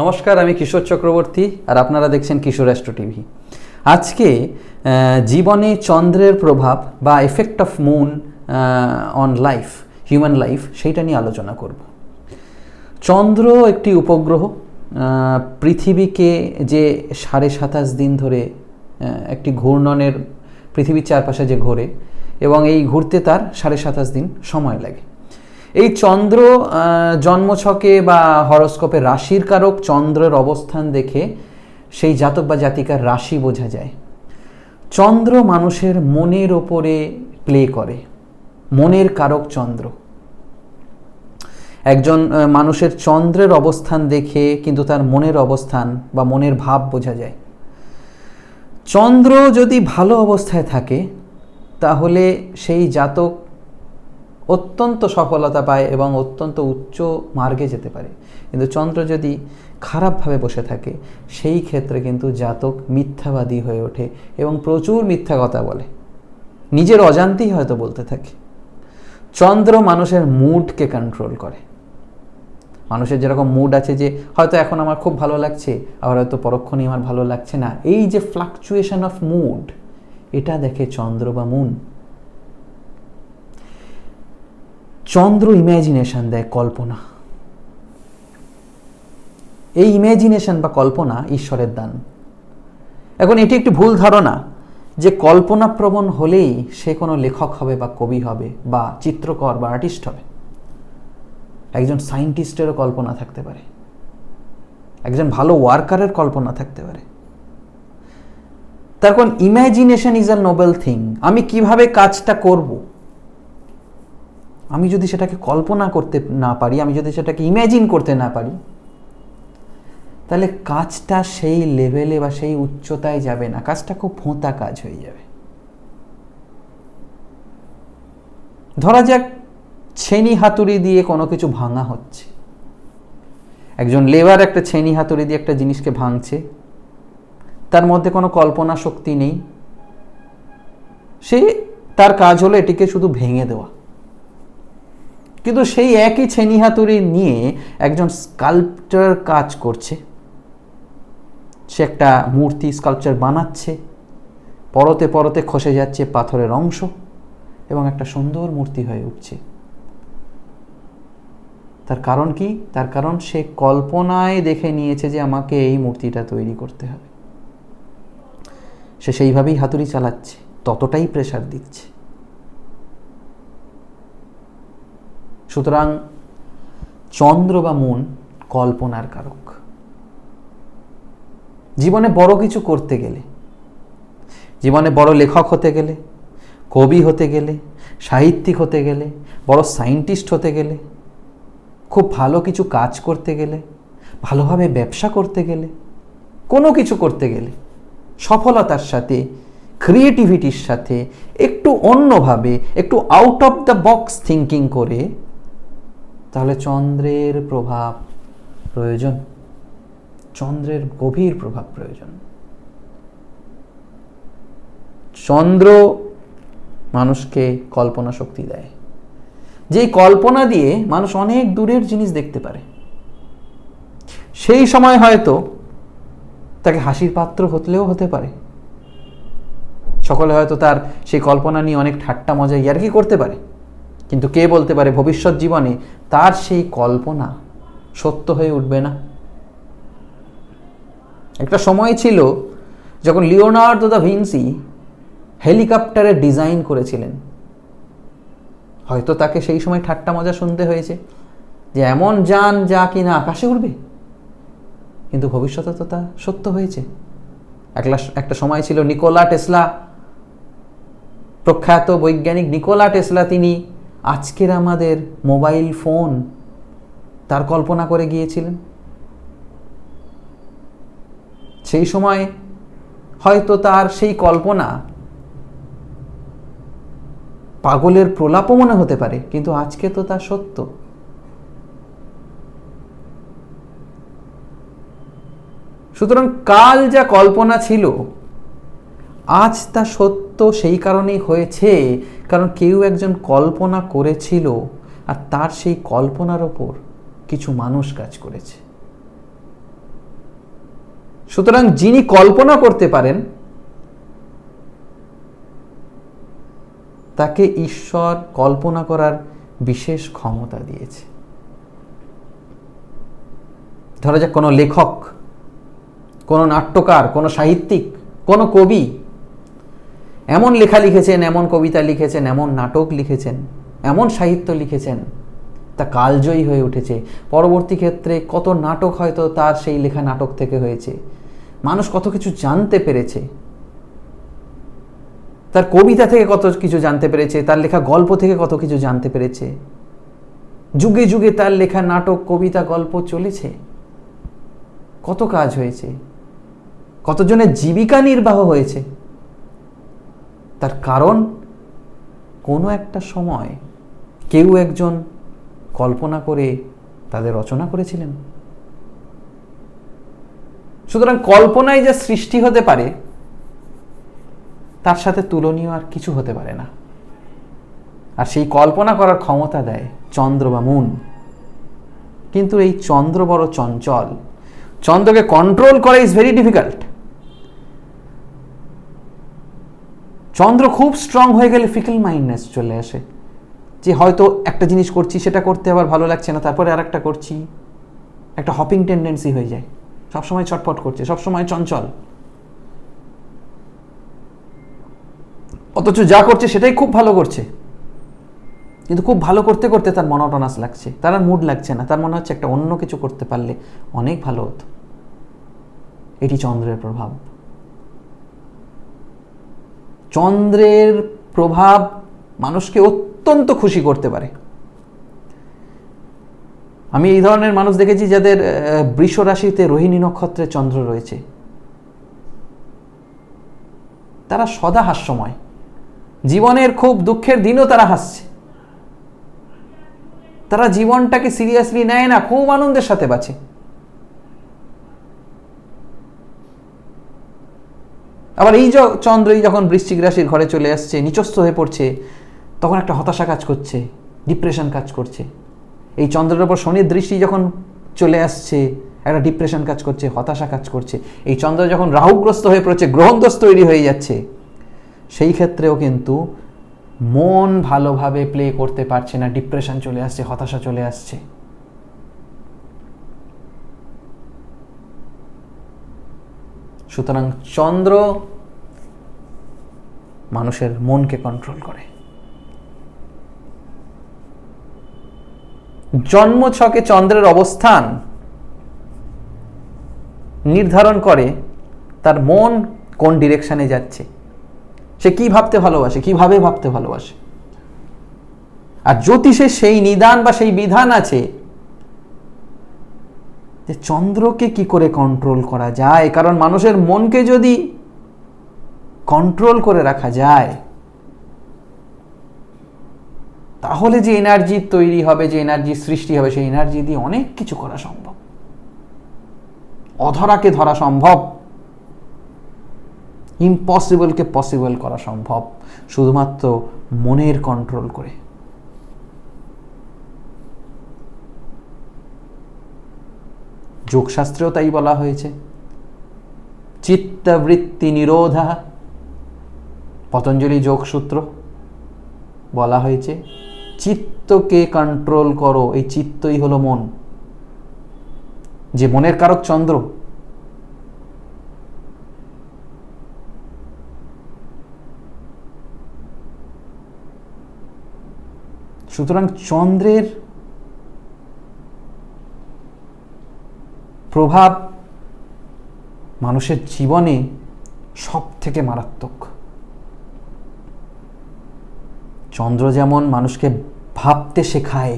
নমস্কার, আমি কিশোর চক্রবর্তী আর আপনারা দেখছেন কিশোর অ্যাস্ট্রো টিভি। আজকে জীবনে চন্দ্রের প্রভাব বা effect of moon on life human life সেইটা নিয়ে আলোচনা করব। চন্দ্র একটি উপগ্রহ পৃথিবীকে যে সাড়ে সাতাশ দিন ধরে একটি ঘূর্ণনের পৃথিবীর চারপাশে যে ঘোরে এবং এই ঘুরতে তার সাড়ে সাতাশ দিন সময় লাগে। এই চন্দ্র জন্মছকে বা হরস্কোপে রাশির কারক চন্দ্রের অবস্থান দেখে সেই জাতক বা জাতিকার রাশি বোঝা যায়। চন্দ্র মানুষের মনের ওপরে প্লে করে, মনের কারক চন্দ্র। একজন মানুষের চন্দ্রের অবস্থান দেখে কিন্তু তার মনের অবস্থান বা মনের ভাব বোঝা যায়। চন্দ্র যদি ভালো অবস্থায় থাকে, তাহলে সেই জাতক অত্যন্ত সফলতা পায় এবং অত্যন্ত উচ্চ মার্গে যেতে পারে। কিন্তু চন্দ্র যদি খারাপভাবে বসে থাকে, সেই ক্ষেত্রে কিন্তু জাতক মিথ্যাবাদী হয়ে ওঠে এবং প্রচুর মিথ্যা কথা বলে। নিজের অজান্তেই হয়তো বলতে থাকে। চন্দ্র মানুষের মুডকে কন্ট্রোল করে। মানুষের যেরকম মুড আছে যে, হয়তো এখন আমার খুব ভালো লাগছে, আবার হয়তো পরক্ষণেই আমার ভালো লাগছে না। এই যে ফ্লাকচুয়েশন অফ মুড এটা দেখে চন্দ্র বা মুন চন্দ্র ইমাজিনেশন দেয় কল্পনা। এই ইমাজিনেশন বা কল্পনা ঈশ্বরের দান। এখন এটি একটি ভুল ধারণা যে কল্পনা প্রবণ হলেই সে কোনো লেখক হবে বা কবি হবে বা চিত্রকর বা আর্টিস্ট হবে। একজন সায়েন্টিস্টেরও কল্পনা থাকতে পারে। একজন ভালো ওয়ার্কারের কল্পনা থাকতে পারে। তার কোন imagination is a noble thing আমি কীভাবে কাজটা করব? আমি যদি সেটাকে কল্পনা করতে না পারি, আমি যদি সেটাকে ইমাজিন করতে না পারি, তাহলে কাজটা সেই লেভেলে বা সেই উচ্চতায় যাবে না। কাজটা খুব ফোঁতা কাজ হয়ে যাবে। ধরা যাক, ছেনি হাতুড়ি দিয়ে কোনো কিছু ভাঙা হচ্ছে। একজন লেবার একটা ছেনি হাতুড়ি দিয়ে একটা জিনিসকে ভাঙছে। তার মধ্যে কোনো কল্পনা শক্তি নেই। সে তার কাজ হলো এটিকে শুধু ভেঙে দেওয়া। কিন্তু সেই একই ছেনি হাতুড়ি নিয়ে একজন স্কাল্পচার কাজ করছে। সে একটা মূর্তি স্কাল্পচার বানাচ্ছে। পরতে পরতে খসে যাচ্ছে পাথরের অংশ এবং একটা সুন্দর মূর্তি হয়ে উঠছে। তার কারণ কি? তার কারণ সে কল্পনায় দেখে নিয়েছে যে আমাকে এই মূর্তিটা তৈরি করতে হবে। সে সেইভাবেই হাতুড়ি চালাচ্ছে, ততটাই প্রেশার দিচ্ছে। সুতরাং চন্দ্র বা মন কল্পনার কারক। জীবনে বড় কিছু করতে গেলে, জীবনে বড় লেখক হতে গেলে, কবি হতে গেলে, সাহিত্যিক হতে গেলে, বড় সায়েন্টিস্ট হতে গেলে, খুব ভালো কিছু কাজ করতে গেলে, ভালোভাবে ব্যবসা করতে গেলে, কোনো কিছু করতে গেলে, সফলতার সাথে ক্রিয়েটিভিটির সাথে, একটু অন্যভাবে, একটু out of the box thinking করে তাহলে চন্দ্রের প্রভাব প্রয়োজন। চন্দ্রের গভীর প্রভাব প্রয়োজন। চন্দ্র মানুষকে কল্পনা শক্তি দেয়। যেই কল্পনা দিয়ে মানুষ অনেক দূরের জিনিস দেখতে পারে। সেই সময় হয়তো তাকে হাসির পাত্র হতলেও হতে পারে। সকলে হয়তো তার সেই কল্পনা নিয়ে অনেক ঠাট্টা মজা ইয়ার্কি করতে পারে। কিন্তু কে বলতে পারে ভবিষ্যৎ জীবনে তার সেই কল্পনা সত্য হয়ে উঠবে না? একটা সময় ছিল যখন লিওনার্দো দা ভিনসি হেলিকপ্টারের ডিজাইন করেছিলেন। হয়তো তাকে সেই সময় ঠাট্টা মজা শুনতে হয়েছে যে এমন যান যা কিনা আকাশে উঠবে কিন্তু ভবিষ্যতে তো তা সত্য হয়েছে। একলা একটা সময় ছিল নিকোলা টেসলা। প্রখ্যাত বৈজ্ঞানিক নিকোলা টেসলা তিনি আজকের আমাদের মোবাইল ফোন তার কল্পনা করে গিয়েছিলেন। সেই সময় হয়তো তার সেই কল্পনা পাগলের প্রলাপও মনে হতে পারে, কিন্তু আজকে তো তা সত্য। সুতরাং কাল যা কল্পনা ছিল, আজ তা সত্য সেই কারণেই হয়েছে, কারণ কেউ একজন কল্পনা করেছিল আর তার সেই কল্পনার ওপর কিছু মানুষ কাজ করেছে। সুতরাং যিনি কল্পনা করতে পারেন, তাকে ঈশ্বর কল্পনা করার বিশেষ ক্ষমতা দিয়েছে। ধরা যাক কোনো লেখক, কোনো নাট্যকার, কোনো সাহিত্যিক, কোনো কবি এমন লেখা লিখেছেন, এমন কবিতা লিখেছেন, এমন নাটক লিখেছেন, এমন সাহিত্য লিখেছেন, তা কালজয়ী হয়ে উঠেছে। পরবর্তী ক্ষেত্রে কত নাটক হয়তো তার সেই লেখা নাটক থেকে হয়েছে। মানুষ কত কিছু জানতে পেরেছে। তার কবিতা থেকে কত কিছু জানতে পেরেছে, তার লেখা গল্প থেকে কত কিছু জানতে পেরেছে। যুগে যুগে তার লেখা নাটক, কবিতা, গল্প চলেছে। কত কাজ হয়েছে। কতজনের জীবিকা নির্বাহ হয়েছে। তার কারণ কোনো একটা সময় কেউ একজন কল্পনা করে তাদের রচনা করেছিলেন। সুতরাং কল্পনায় যা সৃষ্টি হতে পারে, তার সাথে তুলনীয় আর কিছু হতে পারে না। আর সেই কল্পনা করার ক্ষমতা দেয় চন্দ্র বা মুন। কিন্তু এই চন্দ্র বড় চঞ্চল, চন্দ্রকে কন্ট্রোল করা ইজ ভেরি ডিফিকাল্ট চন্দ্র খুব স্ট্রং হয়ে গেলে ফিকেল মাইন্ডনেস চলে আসে। যে হয়তো একটা জিনিস করছি, সেটা করতে আবার ভালো লাগছে না, তারপরে আর একটা করছি। একটা হপিং টেন্ডেন্সি হয়ে যায়। সবসময় ছটপট করছে, সবসময় চঞ্চল। অথচ যা করছে, সেটাই খুব ভালো করছে। কিন্তু খুব ভালো করতে করতে তার মনোটনাস লাগছে। তার আর মুড লাগছে না। তার মনে হচ্ছে একটা অন্য কিছু করতে পারলে অনেক ভালো হতো। এটি চন্দ্রের প্রভাব। চন্দ্রের প্রভাব মানুষকে অত্যন্ত খুশি করতে পারে। আমি এই ধরনের মানুষ দেখেছি যাদের বৃষ রাশিতে রোহিণী নক্ষত্রে চন্দ্র রয়েছে। তারা সদা হাস্যময়। জীবনের খুব দুঃখের দিনও তারা হাসছে। তারা জীবনটাকে সিরিয়াসলি নেয় না, খুব আনন্দের সাথে বাঁচে। আবার এই চন্দ্রই যখন বৃশ্চিক রাশির ঘরে চলে আসছে, নিচস্থ হয়ে পড়ছে, তখন একটা হতাশা কাজ করছে ডিপ্রেশন কাজ করছে। এই চন্দ্রের ওপর শনির দৃষ্টি যখন চলে আসছে, একটা ডিপ্রেশন কাজ করছে, হতাশা কাজ করছে। এই চন্দ্র যখন রাহুগ্রস্ত হয়ে পড়ছে, গ্রহণদোষ তৈরি হয়ে যাচ্ছে, সেই ক্ষেত্রেও কিন্তু মন ভালোভাবে প্লে করতে পারছে না ডিপ্রেশন চলে আসছে, হতাশা চলে আসছে। সুতরাং চন্দ্র মানুষের মনকে কন্ট্রোল করে। জন্ম ছকে চন্দ্রের অবস্থান নির্ধারণ করে তার মন কোন ডিরেকশনে যাচ্ছে। সে কি ভাবতে ভালোবাসে, কীভাবে ভাবতে ভালোবাসে। আর জ্যোতিষে সেই নিদান বা সেই বিধান আছে যে চন্দ্রকে কি করে কন্ট্রোল করা যায়? কারণ মানুষের মনকে যদি কন্ট্রোল করে রাখা যায়, তাহলে যে এনার্জি তৈরি হবে, যে এনার্জি সৃষ্টি হবে, সেই এনার্জি দিয়ে অনেক কিছু করা সম্ভব। অধরাকে ধরা সম্ভব। ইম্পসিবলকে পসিবল করা সম্ভব। শুধুমাত্র মনের কন্ট্রোল করে। যোগশাস্ত্রেও তাই বলা হয়েছে। চিত্তবৃত্তি নিরোধা। পতঞ্জলি যোগসূত্র বলা হয়েছে। চিত্তকে কন্ট্রোল করো, এই চিত্তই হলো মন। যে মনের কারক চন্দ্র, সুতরাং চন্দ্রের প্রভাব মানুষের জীবনে সব থেকে মারাত্মক। চন্দ্র যেমন মানুষকে ভাবতে শেখায়,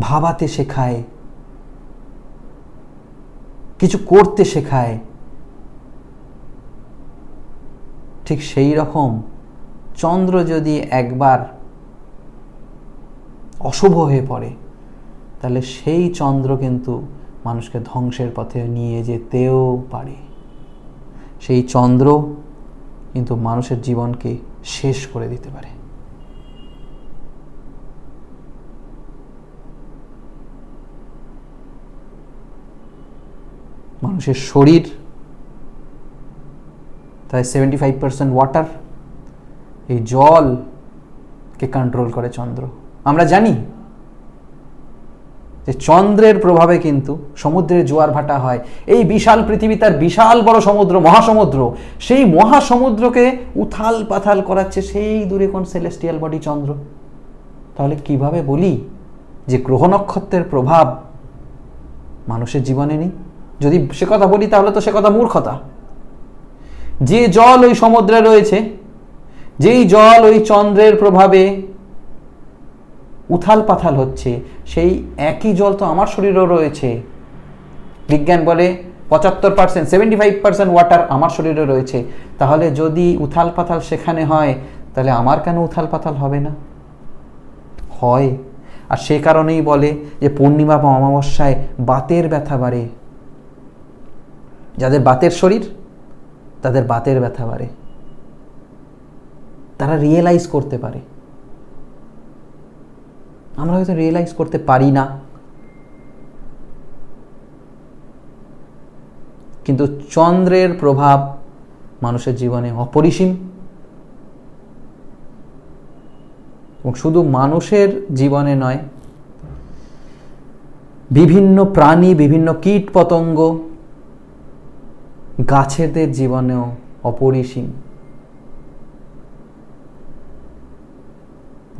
ভাবাতে শেখায়, কিছু করতে শেখায়, ঠিক সেই রকম চন্দ্র যদি একবার অশুভ হয়ে পড়ে, তাহলে সেই চন্দ্র কিন্তু মানুষকে ধ্বংসের পথে নিয়ে যেতেও পারে। সেই চন্দ্র কিন্তু মানুষের জীবনকে শেষ করে দিতে পারে। মানুষের শরীর, তাই সেভেন্টি ফাইভ পার্সেন্ট ওয়াটার এই জলকে কন্ট্রোল করে চন্দ্র। আমরা জানি যে চন্দ্রের প্রভাবে কিন্তু সমুদ্রে জোয়ার ভাটা হয়। এই বিশাল পৃথিবী তার বিশাল বড় সমুদ্র, মহাসমুদ্র, সেই মহাসমুদ্রকে উথাল পাথাল করাচ্ছে সেই দূরে কোন সেলেস্টিয়াল বডি চন্দ্র। তাহলে কীভাবে বলি যে গ্রহ নক্ষত্রের প্রভাব মানুষের জীবনে নেই? যদি সে কথা বলি তাহলে তো সে কথা মূর্খতা। যে জল ওই সমুদ্রে রয়েছে, যেই জল ওই চন্দ্রের প্রভাবে উথাল পাথাল হচ্ছে, সেই একই জল তো আমার শরীরেও রয়েছে। বিজ্ঞান বলে পঁচাত্তর percent seventy five percent water আমার শরীরে রয়েছে। তাহলে যদি উথাল পাথাল সেখানে হয়, তাহলে আমার কেন উথাল পাথাল হবে না? হয়। আর সে কারণেই বলে যে পূর্ণিমা বা অমাবস্যায় বাতের ব্যথা বাড়ে। যাদের বাতের শরীর, তাদের বাতের ব্যথা বাড়ে। তারা রিয়েলাইজ করতে পারে। আমরা হয়তো রিয়েলাইজ করতে পারি না। কিন্তু চন্দ্রের প্রভাব মানুষের জীবনে অপরিসীম। এবং শুধু মানুষের জীবনে নয়, বিভিন্ন প্রাণী, বিভিন্ন কীট পতঙ্গ গাছেদের জীবনেও অপরিসীম।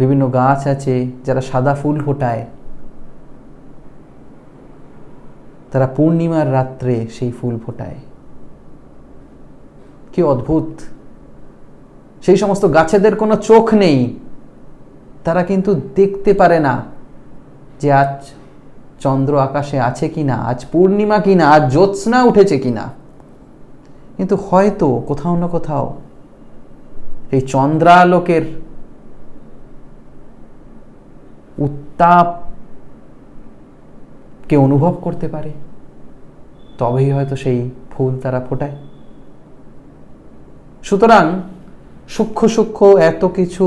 বিভিন্ন গাছ আছে যারা সাদা ফুল ফোটায়। তারা পূর্ণিমার রাত্রে সেই ফুল ফোটায়। কি অদ্ভুত! সেই সমস্ত গাছেদের কোনো চোখ নেই। তারা কিন্তু দেখতে পারে না যে আজ চন্দ্র আকাশে আছে কিনা, আজ পূর্ণিমা কি না আজ জ্যোৎস্না উঠেছে কিনা। কিন্তু হয়তো কোথাও না কোথাও এই চন্দ্রালোকের উত্তাপকে অনুভব করতে পারে, তবেই হয়তো সেই ফুল তারা ফোটায়। সুতরাং সূক্ষ্ম সূক্ষ্ম এত কিছু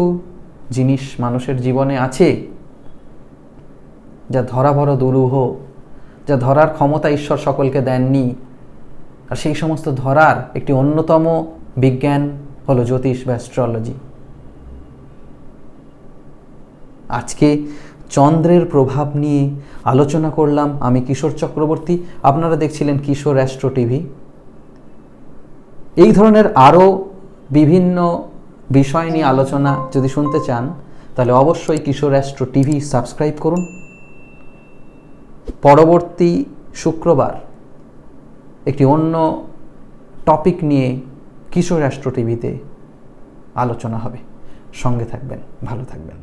জিনিস মানুষের জীবনে আছে, যা ধরা বড় দুরূহ, যা ধরার ক্ষমতা ঈশ্বর সকলকে দেননি। আর সেই সমস্ত ধরার একটি অন্যতম বিজ্ঞান হলো জ্যোতিষ বা অ্যাস্ট্রোলজি আজকে চন্দ্রের প্রভাব নিয়ে আলোচনা করলাম আমি কিশোর চক্রবর্তী। আপনারা দেখছিলেন কিশোর অ্যাস্ট্রো টিভি। এই ধরনের আরও বিভিন্ন বিষয় নিয়ে আলোচনা যদি শুনতে চান, তাহলে অবশ্যই কিশোর অ্যাস্ট্রো টিভি সাবস্ক্রাইব করুন। পরবর্তী শুক্রবার একটি অন্য টপিক নিয়ে কিশোর অ্যাস্ট্রো টিভিতে আলোচনা হবে। সঙ্গে থাকবেন, ভালো থাকবেন।